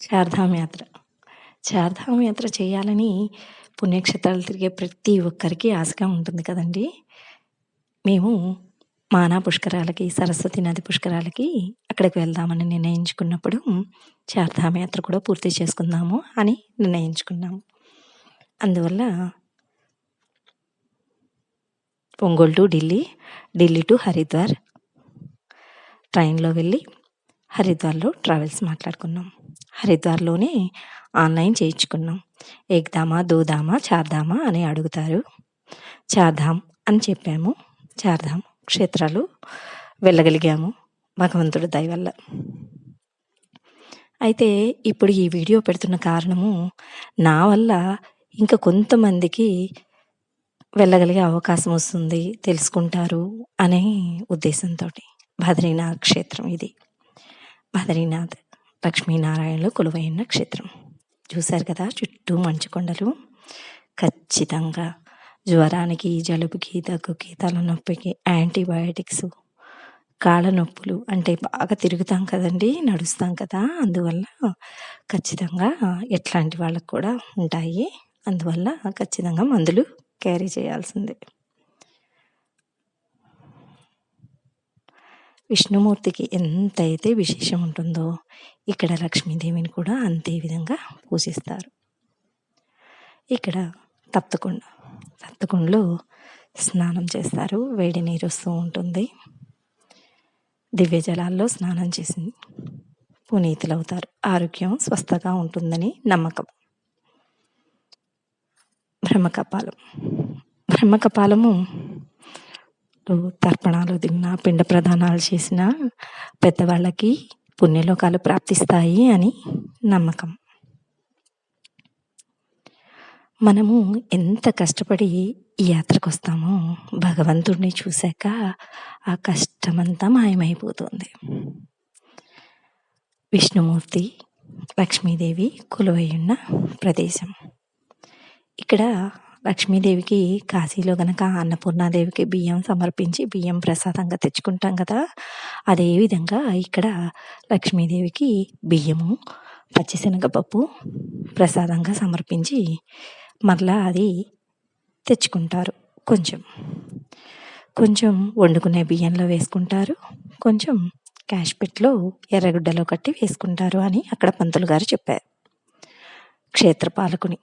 చార్ధామ్ యాత్ర చార్ధామ్ యాత్ర చేయాలని పుణ్యక్షేత్రాలు తిరిగే ప్రతి ఒక్కరికి ఆశగా ఉంటుంది కదండి. మేము మానా పుష్కరాలకి సరస్వతి నది పుష్కరాలకి అక్కడికి వెళ్దామని నిర్ణయించుకున్నప్పుడు చార్ధామ్ యాత్ర కూడా పూర్తి చేసుకుందాము అని నిర్ణయించుకున్నాము. అందువల్ల ఒంగోలు టు ఢిల్లీ ఢిల్లీ టు హరిద్వార్ ట్రైన్లో వెళ్ళి హరిద్వార్లో ట్రావెల్స్ మాట్లాడుకున్నాం హరిద్వార్లోనే ఆన్లైన్ చేయించుకున్నాం. ఏకదామా దూదామా చార్ధామా అని అడుగుతారు. చార్ధామ్ అని చెప్పాము. చార్ధామ్ క్షేత్రాలు వెళ్ళగలిగాము భగవంతుడు దయ వల్ల. అయితే ఇప్పుడు ఈ వీడియో పెడుతున్న కారణము నా వల్ల ఇంకా కొంతమందికి వెళ్ళగలిగే అవకాశం వస్తుంది తెలుసుకుంటారు అనే ఉద్దేశంతో బద్రీనాథ్ క్షేత్రం ఇది. బద్రీనాథ్ లక్ష్మీనారాయణలు కొలువైన క్షేత్రం. చూశారు కదా చుట్టూ మంచు కొండలు ఖచ్చితంగా జ్వరానికి జలుబుకి దగ్గుకి తలనొప్పికి యాంటీబయాటిక్స్ కాళ్ళ నొప్పులు అంటే బాగా తిరుగుతాం కదండి నడుస్తాం కదా అందువల్ల ఖచ్చితంగా ఎట్లాంటి వాళ్ళకు కూడా ఉంటాయి. అందువల్ల ఖచ్చితంగా మందులు క్యారీ చేయాల్సిందే. విష్ణుమూర్తికి ఎంతైతే విశేషం ఉంటుందో ఇక్కడ లక్ష్మీదేవిని కూడా అంతే విధంగా పూజిస్తారు. ఇక్కడ తప్తకుండ తప్తకుండలో స్నానం చేస్తారు. వేడి నీరు వస్తూ ఉంటుంది. దివ్య జలాల్లో స్నానం చేసి పునీతులవుతారు. ఆరోగ్యం స్వస్థగా ఉంటుందని నమ్మకం. బ్రహ్మకపాలం. బ్రహ్మకపాలము తర్పణాలు తిన్నా పిండ ప్రదానాలు చేసిన పెద్దవాళ్ళకి పుణ్యలోకాలు ప్రాప్తిస్తాయి అని నమ్మకం. మనము ఎంత కష్టపడి ఈ యాత్రకు వస్తామో భగవంతుడిని చూశాక ఆ కష్టమంతా మాయమైపోతుంది. విష్ణుమూర్తి లక్ష్మీదేవి కొలువై ఉన్న ప్రదేశం. ఇక్కడ లక్ష్మీదేవికి కాశీలో గనక అన్నపూర్ణాదేవికి బియ్యం సమర్పించి బియ్యం ప్రసాదంగా తెచ్చుకుంటాం కదా అదేవిధంగా ఇక్కడ లక్ష్మీదేవికి బియ్యము పచ్చిశనగపప్పు ప్రసాదంగా సమర్పించి మరలా అది తెచ్చుకుంటారు. కొంచెం కొంచెం వండుకునే బియ్యంలో వేసుకుంటారు. కొంచెం క్యాష్ పెట్లో ఎర్రగుడ్డలో కట్టి వేసుకుంటారు అని అక్కడ పంతులు గారు చెప్పారు. క్షేత్రపాలకుని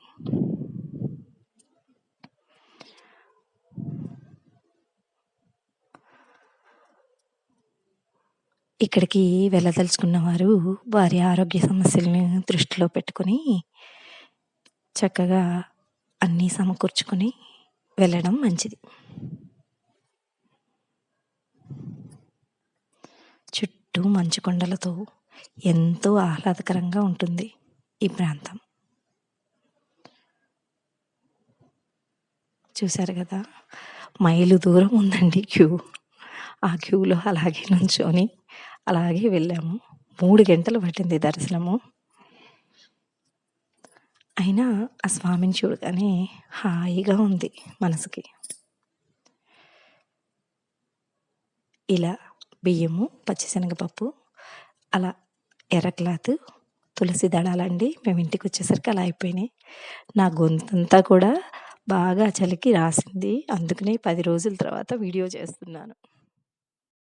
ఇక్కడికి వెళ్ళదలుచుకున్న వారు వారి ఆరోగ్య సమస్యలను దృష్టిలో పెట్టుకొని చక్కగా అన్నీ సమకూర్చుకొని వెళ్ళడం మంచిది. చుట్టూ మంచు కొండలతో ఎంతో ఆహ్లాదకరంగా ఉంటుంది ఈ ప్రాంతం. చూశారు కదా? మైలు దూరం ఉందండి క్యూ. ఆ క్యూలో అలాగే నుంచొని అలాగే వెళ్ళాము. మూడు గంటలు పట్టింది దర్శనము. అయినా ఆ స్వామిని చూడగానే హాయిగా ఉంది మనసుకి. ఇలా బియ్యము పచ్చిశనగపప్పు అలా ఎర్ర క్లాత్ తులసి దళాలండి. మేము ఇంటికి వచ్చేసరికి అలా అయిపోయినాయి. నా గొంతంతా కూడా బాగా చలికి రాసింది. అందుకనే పది రోజుల తర్వాత వీడియో చేస్తున్నాను.